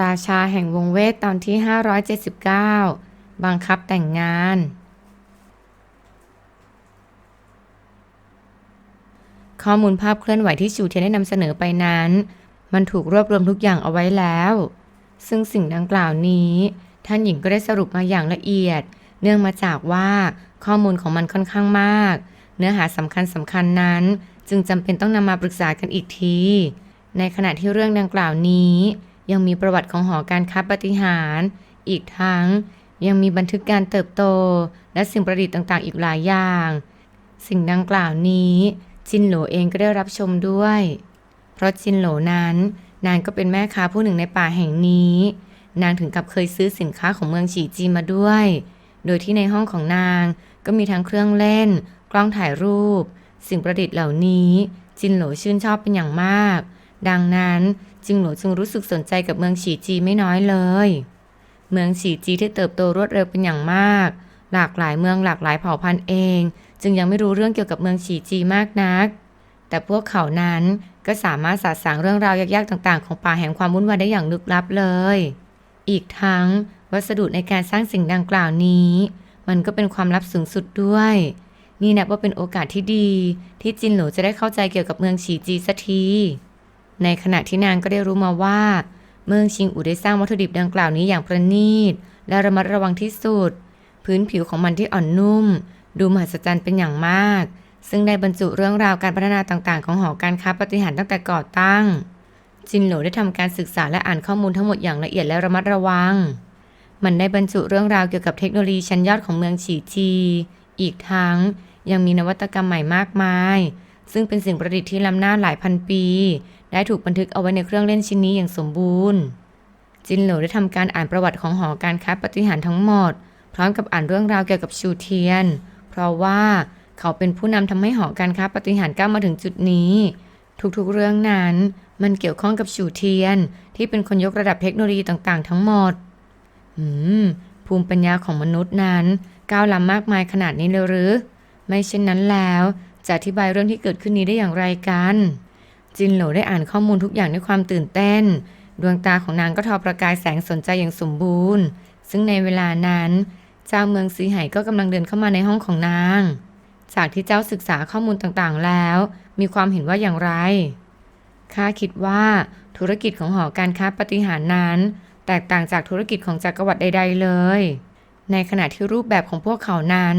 ราชาแห่งวงเวทตอนที่ 579 บังคับแต่งงาน ข้อมูลภาพเคลื่อนไหวที่ชูเทียนได้นำเสนอไปนั้น มันถูกรวบรวมทุกอย่างเอาไว้แล้ว ซึ่งสิ่งดังกล่าวนี้ ท่านหญิงก็ได้สรุปมาอย่างละเอียด เนื่องมาจากว่าข้อมูลของมันค่อนข้างมาก เนื้อหาสำคัญสำคัญนั้น จึงจำเป็นต้องนำมาปรึกษากันอีกที ในขณะที่เรื่องดังกล่าวนี้ ยังมีประวัติของหอการค้าปฏิหาร อีกทั้งยังมีบันทึกการเติบโต และสิ่งประดิษฐ์ต่างๆ อีกหลายอย่าง สิ่งดังกล่าวนี้ จินโหลเองก็ได้รับชมด้วย เพราะจินโหลนั้น นางก็เป็นแม่ค้าผู้หนึ่งในป่าแห่งนี้ นางถึงกับเคยซื้อสินค้าของเมืองฉีจีมาด้วย โดยที่ในห้องของนางก็มีทั้งเครื่องเล่น กล้องถ่ายรูป สิ่งประดิษฐ์เหล่านี้ จินโหลชื่นชอบเป็นอย่างมาก ดังนั้น จินโหลจึงรู้สึกสนใจกับเมืองฉีจีไม่น้อยเลย เมืองฉีจีที่เติบโตรวดเร็วเป็นอย่างมาก หลากหลายเมืองหลากหลายเผ่าพันธุ์เอง จึงยังไม่รู้เรื่องเกี่ยวกับเมืองฉีจีมากนัก แต่พวกเขานั้นก็สามารถสาสางเรื่องราวยากๆต่าง ๆ ของป่าแห่งความวุ่นวายได้อย่างลึกลับเลย อีกทั้งวัสดุในการสร้างสิ่งดังกล่าวนี้ มันก็เป็นความลับสูงสุดด้วย นี่นับว่าเป็นโอกาสที่ดี ที่จินหลจะได้เข้าใจเกี่ยวกับเมืองฉีจีสักที ในขณะที่นางก็ได้รู้มาว่า เมืองชิงอูได้สร้างวัตถุดิบดังกล่าวนี้อย่างประณีต และระมัดระวังที่สุด พื้นผิวของมันที่อ่อนนุ่ม ดูมหัศจรรย์เป็นอย่างมาก ซึ่งได้บรรจุเรื่องราวการพัฒนาต่างๆ ของหอการค้าปฏิหารตั้งแต่ก่อตั้ง จินโหลได้ทำการศึกษาและอ่านข้อมูลทั้งหมดอย่างละเอียดและระมัดระวัง มันได้บรรจุเรื่องราวเกี่ยวกับเทคโนโลยีชั้นยอดของเมืองฉีจี อีกทั้งยังมีนวัตกรรมใหม่มากมาย ซึ่งเป็นสิ่งประดิษฐ์ที่ล้ำหน้าหลายพันปี ได้ถูกบันทึกเอาไว้ในเครื่องเล่นชิ้นนี้อย่างสมบูรณ์ จินโหลได้ทำการอ่านประวัติของหอการค้าปฏิหารทั้งหมด พร้อมกับอ่านเรื่องราวเกี่ยวกับชูเทียน เพราะว่าเขาเป็นผู้นำทำให้หอการค้าปฏิหารก้าวมาถึงจุดนี้ ทุกๆเรื่องนั้นมันเกี่ยวข้องกับชูเทียน ที่เป็นคนยกระดับเทคโนโลยีต่างๆ ทั้งหมดอืมภูมิปัญญาของมนุษย์นั้น ก้าวล้ำมากมายขนาดนี้เลยหรือ ไม่เช่นนั้นแล้ว จะอธิบายเรื่องที่เกิดขึ้นนี้ได้อย่างไรกัน จินโหลได้อ่านข้อมูลทุกอย่างด้วยความตื่นเต้น ดวงตาของนางก็ทอประกายแสงสนใจอย่างสมบูรณ์ ซึ่งในเวลานั้น เจ้าเมืองซีไหก็กำลังเดินเข้ามาในห้องของนาง จากที่เจ้าศึกษาข้อมูลต่างๆแล้ว มีความเห็นว่าอย่างไรข้าคิดว่าธุรกิจของหอการค้าปฏิหารนั้น แตกต่างจากธุรกิจของจักรวรรดิใด ๆ เลย ในขณะที่รูปแบบของพวกเขานั้น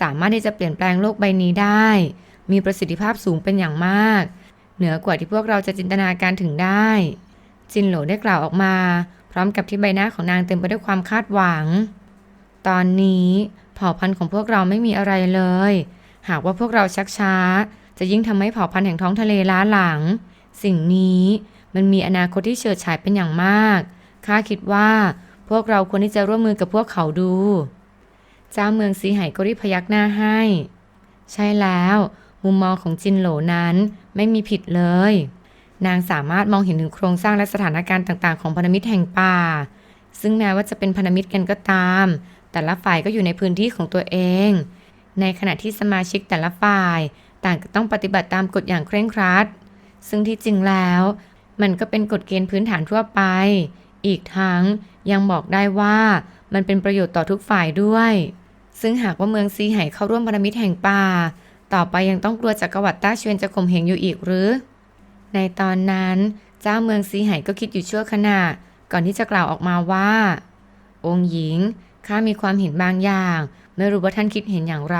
สามารถที่จะเปลี่ยนแปลงโลกใบนี้ได้ มีประสิทธิภาพสูงเป็นอย่างมาก เหนือกว่าที่พวกเราจะจินตนาการถึงได้ จินโหลได้กล่าวออกมา พร้อมกับที่ใบหน้าของนางเต็มไปด้วยความคาดหวัง ตอนนี้เผ่าพันธุ์ของพวกเราไม่มีอะไรเลย หากว่าพวกเราชักช้า จะยิ่งทำให้เผ่าพันธุ์แห่งท้องทะเลล้าหลัง สิ่งนี้มันมีอนาคตที่เฉิดฉายเป็นอย่างมาก ข้าคิดว่าพวกเราควรที่จะร่วมมือกับพวกเขาดู เจ้าเมืองซีไหก็รีบพยักหน้าให้ ใช่แล้ว มุมมองของจินโหลนั้นไม่มีผิดเลย นางสามารถมองเห็นถึงโครงสร้างและสถานการณ์ต่างๆ ของพันธมิตรแห่งป่า ซึ่งแม้ว่าจะเป็นพันธมิตรกันก็ตาม แต่ละฝ่ายก็อยู่ในพื้นที่ของตัวเอง ในขณะที่สมาชิกแต่ละฝ่าย ต่างก็ต้องปฏิบัติตามกฎอย่างเคร่งครัด ซึ่งที่จริงแล้วมันก็เป็นกฎเกณฑ์พื้นฐานทั่วไป อีกทั้งยังบอกได้ว่ามันเป็นประโยชน์ต่อทุกฝ่ายด้วย ซึ่งหากว่าเมืองซีไหเข้าร่วมพันธมิตรแห่งป่า ต่อไปยังต้องกลัวจักรวรรดิต้าเชวียนจะข่มเหงอยู่อีกหรือ ในตอนนั้นเจ้าเมืองซีไหก็คิดอยู่ชั่วขณะ ก่อนที่จะกล่าวออกมาว่า องค์หญิงข้ามีความเห็นบางอย่าง ไม่รู้ว่าท่านคิดเห็นอย่างไร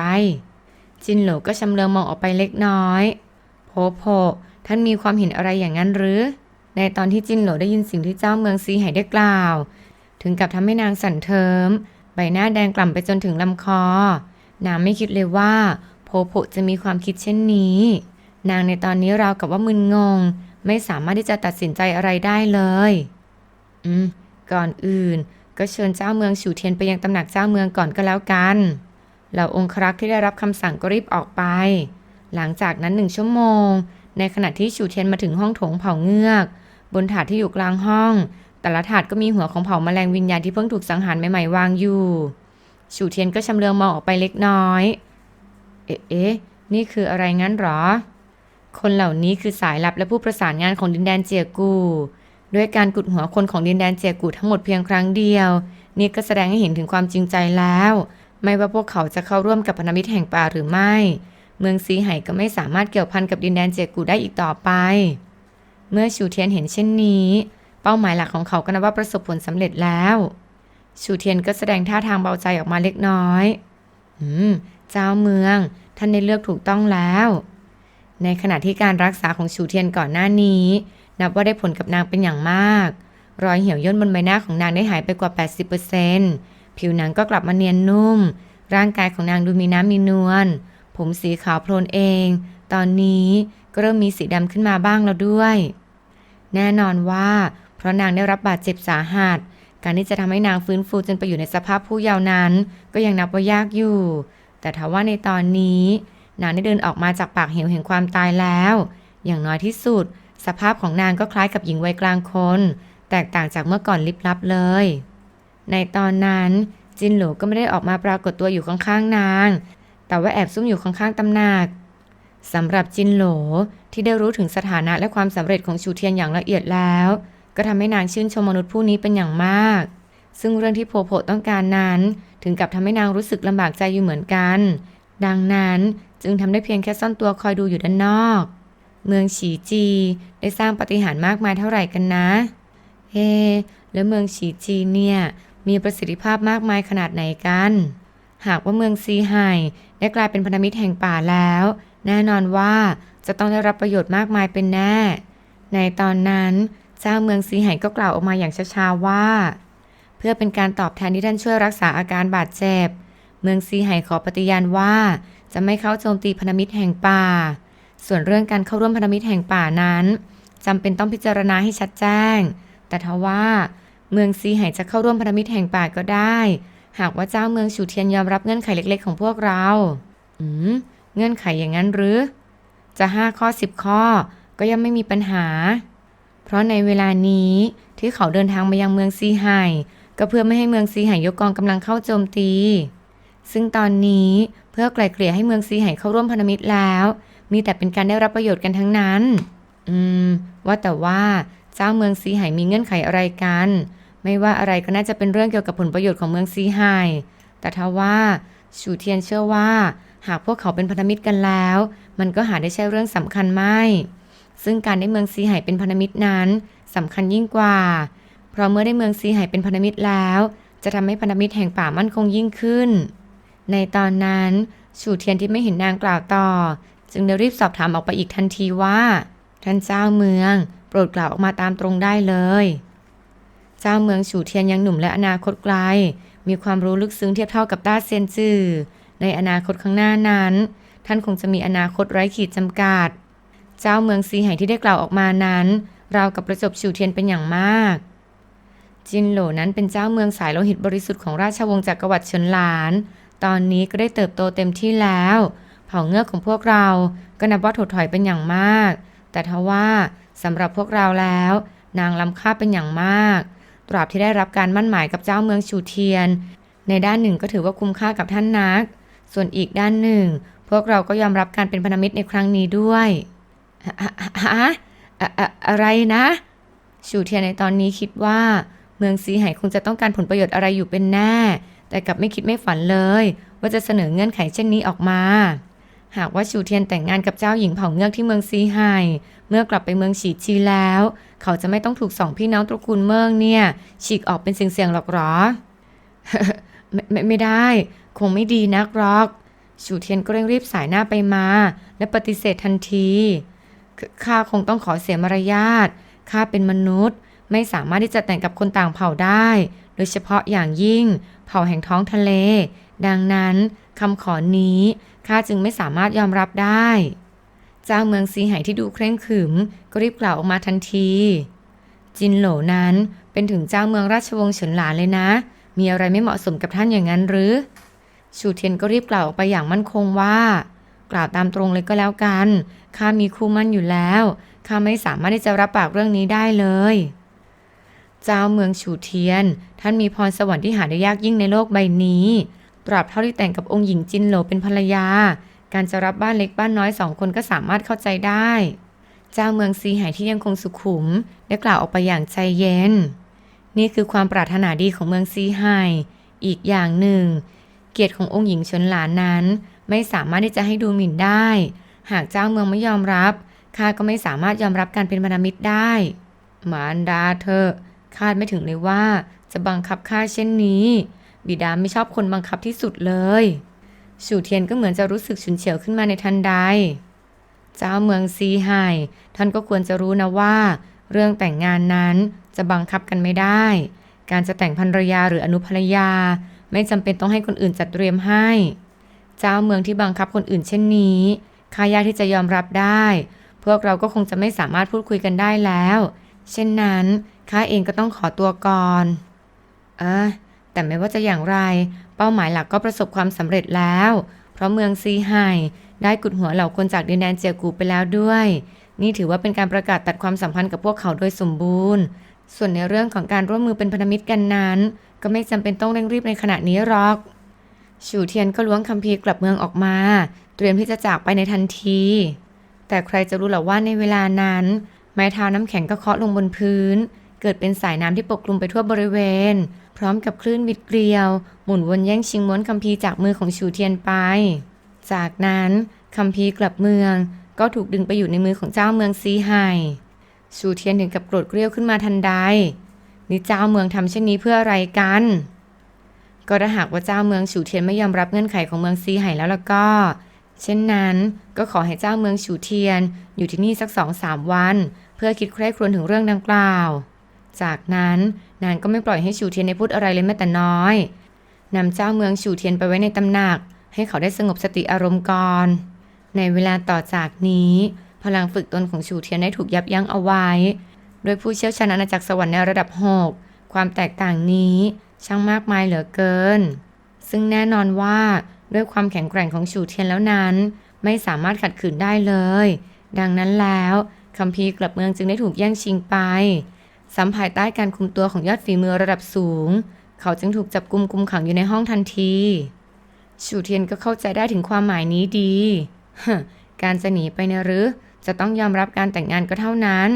จินโหลก็ชำเลืองมองออกไปเล็กน้อยโพโพท่านมีความเห็นอะไรอย่างนั้นหรือ ในตอนที่จินโหลได้ยินสิ่งที่เจ้าเมืองซีไหได้กล่าว ถึงกับทำให้นางสั่นเทิม ใบหน้าแดงกล่ำไปจนถึงลำคอ นางไม่คิดเลยว่า โพโพจะมีความคิดเช่นนี้ นางในตอนนี้ราวกับว่ามึนงง ไม่สามารถที่จะตัดสินใจอะไรได้เลย อืม ก่อนอื่น ก็เชิญเจ้าเมืองฉูเทียนไปยังตำหนักเจ้าเมืองก่อนก็แล้วกันเหล่าองครักษ์ที่ได้รับคำสั่งก็รีบออกไป หลังจากนั้นหนึ่งชั่วโมง ในขณะที่ฉูเทียนมาถึงห้องโถงเผาเงือก บนถาดที่อยู่กลางห้อง แต่ละถาดก็มีหัวของเผาแมลงวิญญาณที่เพิ่งถูกสังหารใหม่ๆวางอยู่ฉูเทียนก็ชำเลืองมองออกไปเล็กน้อย เอ๊ะเอ๊ะนี่คืออะไรงั้นหรอ คนเหล่านี้คือสายลับและผู้ประสานงานของดินแดนเจียกู ด้วยการกุดหัวคนของดินแดนเจียกูทั้งหมดเพียงครั้งเดียว นี่ก็แสดงให้เห็นถึงความจริงใจแล้ว ไม่ว่าพวกเขาจะเข้าร่วมกับพันธมิตรแห่งป่าหรือไม่ เมืองซีไห่ก็ไม่สามารถเกี่ยวพันกับดินแดนเจียกูได้อีกต่อไป เมื่อชูเทียนเห็นเช่นนี้ เป้าหมายหลักของเขาก็นับว่าประสบผลสำเร็จแล้ว ชูเทียนก็แสดงท่าทางเบาใจออกมาเล็กน้อย อืม เจ้าเมือง ท่านได้เลือกถูกต้องแล้ว ในขณะที่การรักษาของชูเทียนก่อนหน้านี้ นับว่าได้ผลกับนางเป็นอย่างมาก รอยเหี่ยวย่นบนใบหน้าของนางได้หายไปกว่า 80%ผิวหนังก็กลับมาเนียนนุ่ม ร่างกายของนางดูมีน้ำมีนวล ผมสีขาวโพลนเอง ตอนนี้ก็เริ่มมีสีดำขึ้นมาบ้างแล้วด้วย แน่นอนว่า ราะนางได้รับบาดเจ็บสาหัส การที่จะทำให้นางฟื้นฟูจนไปอยู่ในสภาพผู้เยาว์นั้น ก็ยังนับว่ายากอยู่ แต่ทว่าในตอนนี้ นางได้เดินออกมาจากปากเหวแห่งความตายแล้ว อย่างน้อยที่สุด สภาพของนางก็คล้ายกับหญิงวัยกลางคน แตกต่างจากเมื่อก่อนลิบลับเลย ในตอนนั้นจินหลูก็ไม่ได้ออกมาปรากฏตัวอยู่ข้างๆนาง แต่ว่าแอบซุ่มอยู่ข้างๆตำหนักสำหรับจินโหลที่ได้รู้ถึงสถานะและความสำเร็จของชูเทียนอย่างละเอียดแล้ว ก็ทำให้นางชื่นชมมนุษย์ผู้นี้เป็นอย่างมาก ซึ่งเรื่องที่โพโพต้องการนั้น ถึงกับทำให้นางรู้สึกลำบากใจอยู่เหมือนกัน ดังนั้นจึงทำได้เพียงแค่ซ่อนตัวคอยดูอยู่ด้านนอก เมืองฉีจีได้สร้างปฏิหารมากมายเท่าไหร่กันนะเฮ้แล้วเมืองฉีจีเนี่ยมีประสิทธิภาพมากมายขนาดไหนกัน หากว่าเมืองซีไห่ได้กลายเป็นพันธมิตรแห่งป่าแล้ว แน่นอนว่าจะต้องได้รับประโยชน์มากมายเป็นแน่ ในตอนนั้น เจ้าเมืองซีไห่ก็กล่าวออกมาอย่างช้าๆว่า เพื่อเป็นการตอบแทนที่ท่านช่วยรักษาอาการบาดเจ็บ เมืองซีไห่ขอปฏิญาณว่า จะไม่เข้าโจมตีพันธมิตรแห่งป่า ส่วนเรื่องการเข้าร่วมพันธมิตรแห่งป่านั้นจำเป็นต้องพิจารณาให้ชัดแจ้ง แต่ทว่า เมืองซีไห่จะเข้าร่วมพันธมิตรแห่งป่าก็ได้ หากว่าเจ้าเมืองฉูเทียนยอมรับเงื่อนไขเล็ก ๆ ของพวกเรา อืม เงื่อนไขอย่างนั้นหรือ จะห้าข้อสิบข้อก็ยังไม่มีปัญหา เพราะในเวลานี้ที่เขาเดินทางมายังเมืองซีไห่ก็เพื่อไม่ให้เมืองซีไห่ยกกองกำลังเข้าโจมตี ซึ่งตอนนี้เพื่อไกล่เกลี่ยให้เมืองซีไห่เข้าร่วมพันธมิตรแล้ว มีแต่เป็นการได้รับประโยชน์กันทั้งนั้น อืม ว่าแต่ว่าเจ้าเมืองซีไห่มีเงื่อนไขอะไรกัน ไม่ว่าอะไรก็น่าจะเป็นเรื่องเกี่ยวกับผลประโยชน์ของเมืองซีไห่แต่ทว่าชูเทียนเชื่อว่า หากพวกเขาเป็นพันธมิตรกันแล้ว มันก็หาได้ใช่เรื่องสำคัญไม่ ซึ่งการได้เมืองซีไห่เป็นพันธมิตรนั้นสำคัญยิ่งกว่า เพราะเมื่อได้เมืองซีไห่เป็นพันธมิตรแล้ว จะทำให้พันธมิตรแห่งป่ามั่นคงยิ่งขึ้น ในตอนนั้นชูเทียนที่ไม่เห็นนางกล่าวต่อ จึงได้รีบสอบถามออกไปอีกทันทีว่า ท่านเจ้าเมือง โปรดกล่าวออกมาตามตรงได้เลย เจ้าเมืองฉูเทียนยังหนุ่มและอนาคตไกล มีความรู้ลึกซึ้งเทียบเท่ากับต้าเซียนจือในอนาคตข้างหน้านั้น ท่านคงจะมีอนาคตไร้ขีดจำกัด เจ้าเมืองซีไห่ที่ได้กล่าวออกมานั้นราวกับประจบฉูเทียนเป็นอย่างมาก จินโหลนั้นเป็นเจ้าเมืองสายโลหิตบริสุทธิ์ของราชวงศ์จักรวรรดิเฉินหลาน ตอนนี้ก็ได้เติบโตเต็มที่แล้ว เผ่าเงือกของพวกเราก็นับว่าถดถอยเป็นอย่างมาก แต่ทว่าสำหรับพวกเราแล้ว นางล้ำค่าเป็นอย่างมาก ตราบที่ได้รับการมั่นหมายกับเจ้าเมืองชูเทียน ในด้านหนึ่งก็ถือว่าคุ้มค่ากับท่านนัก ส่วนอีกด้านหนึ่ง พวกเราก็ยอมรับการเป็นพันธมิตรในครั้งนี้ด้วย ฮะอะอะไรนะชูเทียนในตอนนี้คิดว่า เมืองซีไห่คงจะต้องการผลประโยชน์อะไรอยู่เป็นแน่ แต่กลับไม่คิดไม่ฝันเลย ว่าจะเสนอเงื่อนไขเช่นนี้ออกมา หากว่าชูเทียนแต่งงานกับเจ้าหญิงเผ่าเงือกที่เมืองซีไห่เมื่อกลับไปเมืองฉีจีแล้ว เขาจะไม่ต้องถูกสองพี่น้องตระกูลเมืองเนี่ย ฉีกออกเป็นเสียงๆหรอกหรอไม่ไม่ไม่ได้ คงไม่ดีนักหรอกชูเทียนก็เร่งรีบสายหน้าไปมา และปฏิเสธทันที ข้าคงต้องขอเสียมารยาทข้าเป็นมนุษย์ ไม่สามารถที่จะแต่งกับคนต่างเผ่าได้ โดยเฉพาะอย่างยิ่ง เผ่าแห่งท้องทะเล ดังนั้นคำขอนี้ข้าจึงไม่สามารถยอมรับได้เจ้าเมืองซีไห่ที่ดูเคร่งขรึม ก็รีบกล่าวออกมาทันที จินโหลนั้นเป็นถึงเจ้าเมืองราชวงศ์เฉินหลานเลยนะ มีอะไรไม่เหมาะสมกับท่านอย่างนั้นหรือ ชูเทียนก็รีบกล่าวออกไปอย่างมั่นคงว่า กล่าวตามตรงเลยก็แล้วกัน ข้ามีคู่มั่นอยู่แล้ว ข้าไม่สามารถที่จะรับปากเรื่องนี้ได้เลย เจ้าเมืองฉูเทียน ท่านมีพรสวรรค์ที่หาได้ยากยิ่งในโลกใบนี้ ตราบเท่าที่แต่งกับองค์หญิงจินโหลเป็นภรรยา การจะรับบ้านเล็กบ้านน้อยสองคนก็สามารถเข้าใจได้ เจ้าเมืองซีไห่ที่ยังคงสุขุม ได้กล่าวออกไปอย่างใจเย็น นี่คือความปรารถนาดีของเมืองซีไห่อีกอย่างหนึ่ง เกียรติขององค์หญิงชนหลานนั้น ไม่สามารถที่จะให้ดูหมิ่นได้ หากเจ้าเมืองไม่ยอมรับข้าก็ไม่สามารถยอมรับการเป็นพันธมิตรได้ มารดาเธอคาดไม่ถึงเลยว่า จะบังคับข้าเช่นนี้ บิดาไม่ชอบคนบังคับที่สุดเลยชูเทียนก็เหมือนจะรู้สึกฉุนเฉียวขึ้นมาในทันใด เจ้าเมืองซีไห่ท่านก็ควรจะรู้นะว่า เรื่องแต่งงานนั้นจะบังคับกันไม่ได้ การจะแต่งภรรยาหรืออนุภรรยา ไม่จำเป็นต้องให้คนอื่นจัดเตรียมให้ เจ้าเมืองที่บังคับคนอื่นเช่นนี้ข้ายากที่จะยอมรับได้ พวกเราก็คงจะไม่สามารถพูดคุยกันได้แล้ว เช่นนั้นข้าเองก็ต้องขอตัวก่อนเอะแต่ไม่ว่าจะอย่างไร เป้าหมายหลักก็ประสบความสำเร็จแล้ว เพราะเมืองซีไห่ได้กุดหัวเหล่าคนจากดินแดนเจียกูไปแล้วด้วย นี่ถือว่าเป็นการประกาศตัดความสัมพันธ์กับพวกเขาโดยสมบูรณ์ ส่วนในเรื่องของการร่วมมือเป็นพันธมิตรกันนั้น ก็ไม่จำเป็นต้องเร่งรีบในขณะนี้หรอก ชูเทียนก็ล้วงคัมภีร์กลับเมืองออกมา เตรียมที่จะจากไปในทันที แต่ใครจะรู้หรอว่าในเวลานั้น ไม้เท้าน้ำแข็งก็เคาะลงบนพื้น เกิดเป็นสายน้ำที่ปกคลุมไปทั่วบริเวณ พร้อมกับคลื่นวิดเกลียว หมุนวนแย่งชิงม้วนคัมภีร์จากมือของชูเทียนไป จากนั้นคัมภีร์กลับเมือง ก็ถูกดึงไปอยู่ในมือของเจ้าเมืองซีไห่ชูเทียนถึงกับโกรธเกรี้ยวขึ้นมาทันใด นี่เจ้าเมืองทำเช่นนี้เพื่ออะไรกัน ก็ถ้าหากว่าเจ้าเมืองฉูเทียนไม่ยอมรับเงื่อนไขของเมืองซีไห่แล้วล่ะก็ เช่นนั้นก็ขอให้เจ้าเมืองฉูเทียน อยู่ที่นี่สักสองสามวัน เพื่อคิดใคร่ครวญถึงเรื่องดังกล่าว จากนั้นนางก็ไม่ปล่อยให้ฉูเทียนได้พูดอะไรเลยแม้แต่น้อยนำเจ้าเมืองฉูเทียนไปไว้ในตำหนัก ให้เขาได้สงบสติอารมณ์ก่อน ในเวลาต่อจากนี้ พลังฝึกตนของฉูเทียนได้ถูกยับยั้งเอาไว้โดยผู้เชี่ยวชาญอาณาจักรสวรรค์ในระดับ 6 ความแตกต่างนี้ ช่างมากมายเหลือเกิน ซึ่งแน่นอนว่าด้วยความแข็งแกร่งของฉูเทียนแล้วนั้น ไม่สามารถขัดขืนได้เลย ดังนั้นแล้วคัมภีร์กลับเมืองจึงได้ถูกแย่งชิงไปสัมภายใต้การคุมตัวของยอดฝีมือระดับสูง เขาจึงถูกจับกุมกุมขังอยู่ในห้องทันทีฉูเทียนก็เข้าใจได้ถึงความหมายนี้ดีการจะหนีไปเนะหรือ จะต้องยอมรับการแต่งงานก็เท่านั้น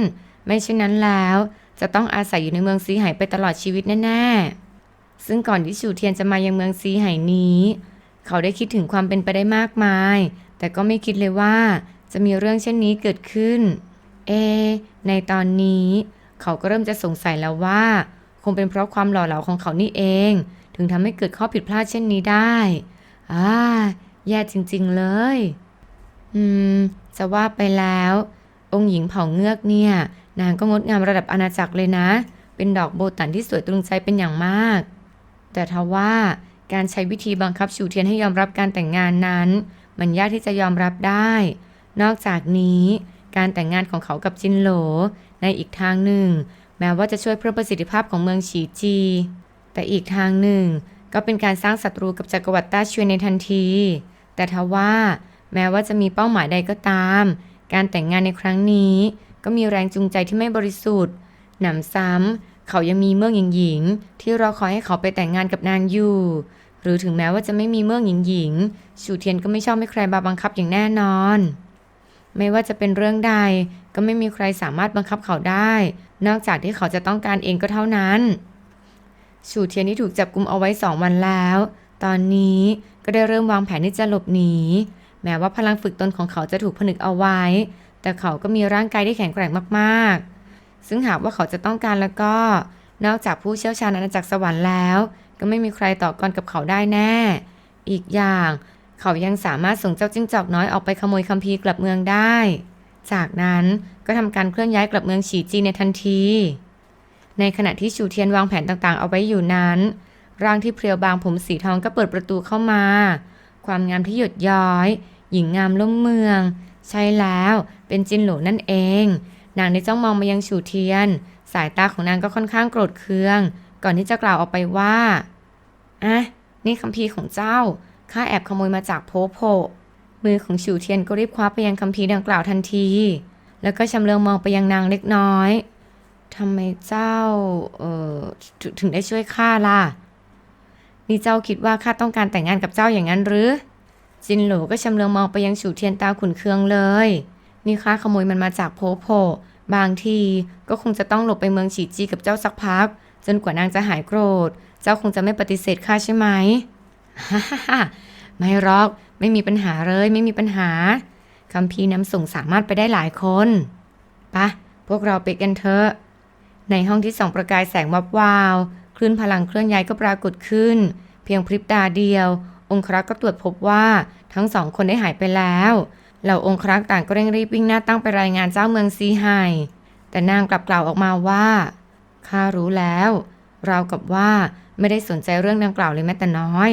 ไม่เช่นนั้นแล้ว จะต้องอาศัยอยู่ในเมืองซีไห่ไปตลอดชีวิตแน่ๆ ซึ่งก่อนที่ชูเทียนจะมายังเมืองซีไห่นี้ เขาได้คิดถึงความเป็นไปได้มากมาย แต่ก็ไม่คิดเลยว่าจะมีเรื่องเช่นนี้เกิดขึ้น เอ ในตอนนี้ เขาก็เริ่มจะสงสัยแล้วว่า คงเป็นเพราะความหล่อเหลาของเขานี่เอง ถึงทำให้เกิดข้อผิดพลาดเช่นนี้ได้อ่าแย่จริงๆเลย อืม จะว่าไปแล้ว องค์หญิงเผ่าเงือกเนี่ย นางก็งดงามระดับอาณาจักรเลยนะ เป็นดอกโบตันที่สวยตรึงใจเป็นอย่างมาก แต่ทว่าการใช้วิธีบังคับชูเทียนให้ยอมรับการแต่งงานนั้น มันยากที่จะยอมรับได้ นอกจากนี้การแต่งงานของเขากับจินโหล ในอีกทางหนึ่ง แม้ว่าจะช่วยเพิ่มประสิทธิภาพของเมืองฉีจี แต่อีกทางหนึ่ง ก็เป็นการสร้างศัตรูกับจักรวรรดิต้าชวยในทันที แต่ทว่าแม้ว่าจะมีเป้าหมายใดก็ตาม การแต่งงานในครั้งนี้ ก็มีแรงจูงใจที่ไม่บริสุทธิ์หนำซ้ำ เขายังมีเมืองหญิงหญิงที่รอคอยให้เขาไปแต่งงานกับนางอยู่ หรือถึงแม้ว่าจะไม่มีเมืองหญิงหญิงชูเทียนก็ไม่ชอบให้ใครมาบังคับอย่างแน่นอน ไม่ว่าจะเป็นเรื่องใดก็ไม่มีใครสามารถบังคับเขาได้ นอกจากที่เขาจะต้องการเองก็เท่านั้นชูเทียนที่ถูกจับกุมเอาไว้สองวันแล้ว ตอนนี้ก็ได้เริ่มวางแผนที่จะหลบหนี แม้ว่าพลังฝึกตนของเขาจะถูกผนึกเอาไว้ แต่เขาก็มีร่างกายที่แข็งแกร่งมากๆ ซึ่งหากว่าเขาจะต้องการแล้วก็ นอกจากผู้เชี่ยวชาญอาณาจักรสวรรค์แล้ว ก็ไม่มีใครต่อกรกับเขาได้แน่ อีกอย่าง เขายังสามารถส่งเจ้าจิ้งจอกน้อยออกไปขโมยคัมภีร์กลับเมืองได้ จากนั้นก็ทำการเคลื่อนย้ายกลับเมืองฉีจีในทันที ในขณะที่ชูเทียนวางแผนต่างๆ เอาไว้อยู่นั้น ร่างที่เพรียวบางผมสีทองก็เปิดประตูเข้ามา ความงามที่หยดย้อย หญิงงามล่มเมือง ใช่แล้ว เป็นจินหลนั่นเอง นางได้จ้องมองมายังฉูเทียน สายตาของนางก็ค่อนข้างโกรธเคือง ก่อนที่จะกล่าวออกไปว่าอะนี่คัมภีร์ของเจ้าข้าแอบขโมยมาจากโพโพมือของฉูเทียนก็รีบคว้าไปยังคัมภีร์ดังกล่าวทันที แล้วก็ชำเลืองมองไปยังนางเล็กน้อยทำไมเจ้า เอ่อถถึงได้ช่วยข้าล่ะ นี่เจ้าคิดว่าข้าต้องการแต่งงานกับเจ้าอย่างนั้นหรือ จินโหลก็ชำเลืองมองไปยังฉูเทียนตาขุนเคืองเลย นี่ข้าขโมยมันมาจากโพโพบางทีก็คงจะต้องหลบไปเมืองฉีจีกับเจ้าสักพัก จนกว่านางจะหายโกรธ เจ้าคงจะไม่ปฏิเสธข้าใช่ไหมฮ่าฮ่าไม่หรอกไม่มีปัญหาเลยไม่มีปัญหาคัมภีร์นำส่งสามารถไปได้หลายคนปะพวกเราไปกันเถอะ ในห้องที่ส่องประกายแสงวับวาว คลื่นพลังเคลื่อนย้ายก็ปรากฏขึ้น เพียงพริบตาเดียว องครักษ์ก็ตรวจพบว่าทั้งสองคนได้หายไปแล้ว เหล่าองครักษ์ต่างก็เร่งรีบวิ่งหน้าตั้งไปรายงานเจ้าเมืองซีไฮแต่นางกลับกล่าวออกมาว่าข้ารู้แล้ว เรากับว่าไม่ได้สนใจเรื่องดังกล่าวเลยแม้แต่น้อย